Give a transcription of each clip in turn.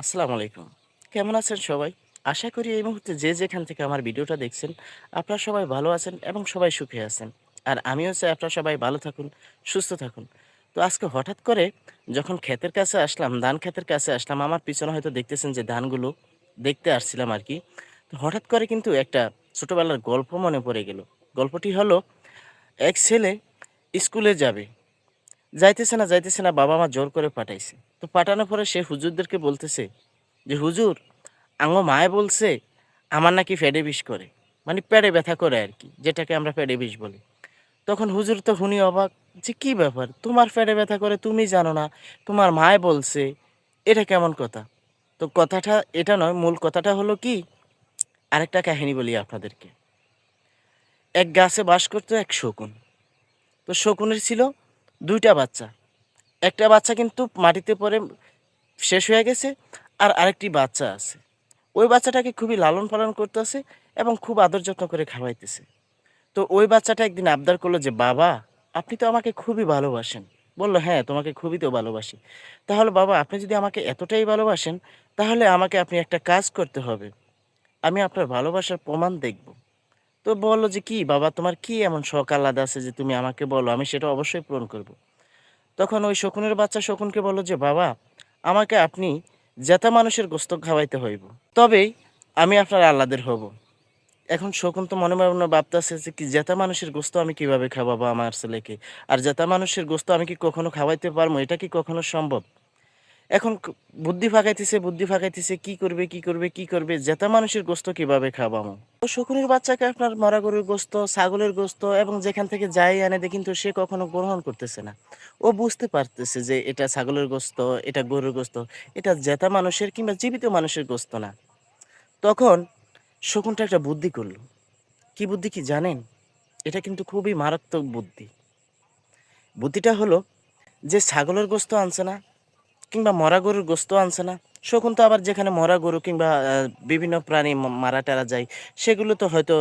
আসসালামু আলাইকুম। কেমন আছেন সবাই? আশা করি এই মুহূর্তে যে যেখান থেকে আমার ভিডিওটা দেখছেন, আপনারা সবাই ভালো আছেন এবং সবাই সুখে আছেন। আর আমিও চাই আপনারা সবাই ভালো থাকুন, সুস্থ থাকুন। তো আজকে হঠাৎ করে যখন ক্ষেতের কাছে আসলাম, ধান ক্ষেতের কাছে আসলাম, আমার পিছনে হয়তো দেখতেছেন যে ধানগুলো দেখতে আসছিলাম আর কি। তো হঠাৎ করে কিন্তু একটা ছোটোবেলার গল্প মনে পড়ে গেল। গল্পটি হলো, এক ছেলে স্কুলে যাবে। যাইতেছে না যাইতেছে না, বাবা মা জোর করে পাঠাইছে। তো পাঠানোর পরে সে হুজুরদেরকে বলতেছে যে, হুজুর, আঙ্গো মায়ে বলছে আমার নাকি ফেডে বিষ করে। মানে পেটে ব্যথা করে আর কি, যেটাকে আমরা পেটে বিষ বলি। তখন হুজুর তো শুনি অবাক, যে কী ব্যাপার? তোমার পেটে ব্যথা করে, তুমি জানো না, তোমার মায়ে বলছে, এটা কেমন কথা? তো কথাটা, এটা নয়, মূল কথাটা হলো কি, আরেকটা কাহিনী বলি আপনাদেরকে। এক গাছে বাস করতো এক শকুন। তো শকুনের ছিল দুইটা বাচ্চা। একটা বাচ্চা কিন্তু মাটিতে পড়ে শেষ হয়ে গেছে আর আরেকটি বাচ্চা আছে। ওই বাচ্চাটাকে খুবই লালন পালন করতেছে এবং খুব আদর যত্ন করে খাওয়াইতেছে। তো ওই বাচ্চাটা একদিন আবদার করল যে, বাবা, আপনি তো আমাকে খুবই ভালোবাসেন। বলল হ্যাঁ তোমাকে খুবই তো ভালোবাসি। তাহলে বাবা, আপনি যদি আমাকে এতটাই ভালোবাসেন, তাহলে আমাকে আপনি একটা কাজ করতে হবে। আমি আপনার ভালোবাসার প্রমাণ দেখব। তো বলল যে, কি বাবা, তোমার কি এমন শখ আলাদা আছে যে তুমি আমাকে বলো? আমি সেটা অবশ্যই পূরণ করব। তখন ওই শকুনের বাচ্চা শকুনকে বলল যে, বাবা, আমাকে আপনি জেতা মানুষের গোস্ত খাওয়াইতে হইব। তবেই আমি আপনার আহ্লাদের হব। এখন শকুন তো মনে মনে ভাবতেছে যে, কি জেতা মানুষের গোস্ত আমি কীভাবে খাওয়াবো আমার ছেলেকে? আর জেতা মানুষের গোস্ত আমি কি কখনো খাওয়াইতে পারব? এটা কি কখনো সম্ভব? এখন বুদ্ধি ফাঁকাইতেছে বুদ্ধি ফাঁকাইতেছে, কি করবে কি করবে কি করবে, জেতা মানুষের গোস্ত কীভাবে তো শকুনের বাচ্চাকে আপনার মরা গরুর গোস্ত, ছাগলের গোস্ত এবং যেখান থেকে যাই আনে দেয় কিন্তু সে কখনো গ্রহণ করতেছে না। ও বুঝতে পারতেছে যে এটা ছাগলের গোস্ত, এটা গরুর গোস্ত, এটা জেতা মানুষের কিংবা জীবিত মানুষের গোস্ত না। তখন শকুনটা একটা বুদ্ধি করল। কি বুদ্ধি কি জানেন? এটা কিন্তু খুবই মারাত্মক বুদ্ধি। বুদ্ধিটা হলো যে ছাগলের গোস্ত আনছে না কিংবা মরা গরুর গোস্ত আনছে না, শকুন তো আবার যেখানে মরা গরু কিংবা বিভিন্ন প্রাণী মারা টারা যায়, সেগুলো তো হয়তো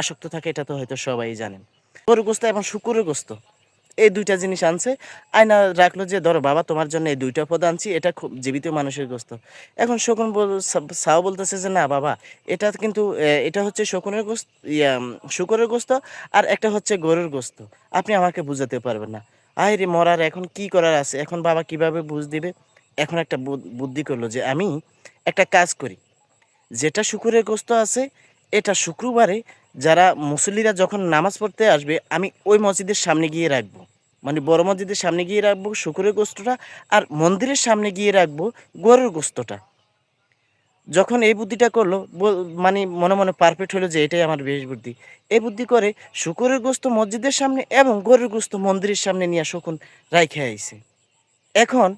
আসক্ত থাকে, এটা তো হয়তো সবাই জানেন। গরুর গোস্ত এবং শুকুরের গোস্ত, এই দুইটা জিনিস আনছে। আয়না রাখল যে, ধরো বাবা, তোমার জন্য এই দুইটা পদ আনছি, এটা খুব জীবিত মানুষের গোস্ত। এখন শকুন সাও বলতেছে যে, না বাবা, এটা কিন্তু এটা হচ্ছে শকুনের গোস্ত, ইয়া শুকরের গোস্ত, আর একটা হচ্ছে গরুর গোস্ত। আপনি আমাকে বুঝাতে পারবেন না। আয় রে মরার এখন কি করার আছে? এখন বাবা কীভাবে বুঝ দিবে? এখন একটা বুদ- বুদ্ধি করল যে আমি একটা কাজ করি। যেটা শুকুরের গোস্ত আছে, এটা শুক্রবারে যারা মুসল্লিরা যখন নামাজ পড়তে আসবে, আমি ওই মসজিদের সামনে গিয়ে রাখব। মানে বড় মসজিদের সামনে গিয়ে রাখব শুকুরের গোস্তটা আর মন্দিরের সামনে গিয়ে রাখব গরুর গোস্তটা। যখন এই বুদ্ধিটা করল মানে মনে মনে পারফেক্ট হলো যে এটাই আমার বেশ বুদ্ধি। এই বুদ্ধি করে শুকুরের গোস্ত মসজিদের সামনে এবং গরুর গোস্ত মন্দিরের সামনে নিয়ে শকুন রাইখে আইছে। এখন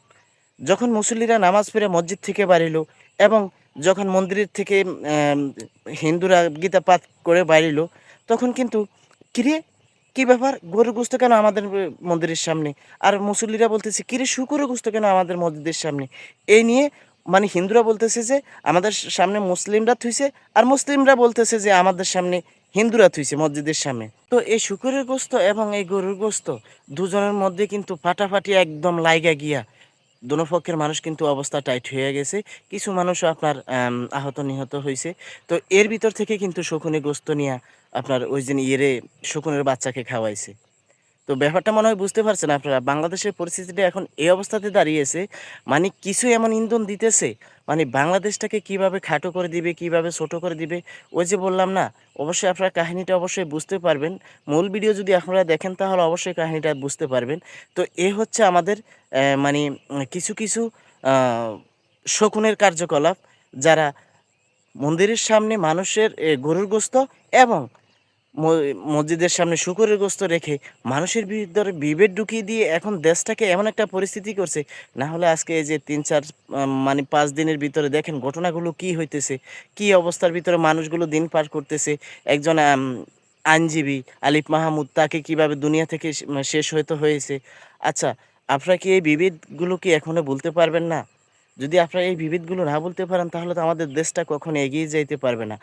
যখন মুসল্লিরা নামাজ পড়ে মসজিদ থেকে বাড়িলো এবং যখন মন্দিরের থেকে হিন্দুরা গীতা পাঠ করে বাড়িলো তখন কিন্তু কিরে, কি ব্যাপার? গরুর গোস্ত কেন আমাদের মন্দিরের সামনে? আর মুসল্লিরা বলতেছে, কিরে শুকুরের গোস্ত কেন আমাদের মসজিদের সামনে? এই নিয়ে মানে হিন্দুরা বলতেছে যে আমাদের সামনে মুসলিমরা থুইছে আর মুসলিমরা বলতেছে যে আমাদের সামনে হিন্দুরা থুইছে মসজিদের সামনে। তো এই শুকুরের গোস্ত এবং এই গরুর গোস্ত দুজনের মধ্যে কিন্তু ফাটাফাটি একদম লাইগা গিয়া দোনো পক্ষের মানুষ কিন্তু অবস্থা টাইট হয়ে গেছে। কিছু মানুষও আপনার আহত নিহত হয়েছে তো এর ভিতর থেকে কিন্তু শকুনে গোস্ত নিয়ে আপনার ওই দিন ইয়েরে শকুনের বাচ্চাকে খাওয়াইছে। তো ব্যাপারটা মনে হয় বুঝতে পারছেন আপনারা। বাংলাদেশের পরিস্থিতিটা এখন এই অবস্থাতে দাঁড়িয়েছে মানে কিছু এমন ইন্ধন দিতেছে মানে বাংলাদেশটাকে কীভাবে খাটো করে দিবে, কীভাবে ছোট করে দিবে, ওই যে বললাম না, অবশ্যই আপনারা কাহিনীটা অবশ্যই বুঝতে পারবেন। মূল ভিডিও যদি আপনারা দেখেন তাহলে অবশ্যই কাহিনীটা বুঝতে পারবেন। তো এ হচ্ছে আমাদের মানে কিছু কিছু শকুনের কার্যকলাপ, যারা মন্দিরের সামনে মানুষের গরুর গোস্ত এবং মসজিদের সামনে শুকুরের গোস্ত রেখে মানুষের ভিতরে বিভেদ ঢুকিয়ে দিয়ে এখন দেশটাকে এমন একটা পরিস্থিতি করছে। না হলে আজকে এই যে তিন, চার মানে পাঁচ দিনের ভিতরে দেখেন ঘটনাগুলো কি হইতেছে, কি অবস্থার ভিতরে মানুষগুলো দিন পার করতেছে, একজন আইনজীবী আলিফ মাহমুদ তাকে কীভাবে দুনিয়া থেকে শেষ হইতে হয়েছে। আচ্ছা আপনারা কি এই বিভেদগুলো কি এখনও বলতে পারবেন না? যদি আপনারা এই বিভেদগুলো না বলতে পারেন তাহলে তো আমাদের দেশটা কখনো এগিয়ে যাইতে পারবে না।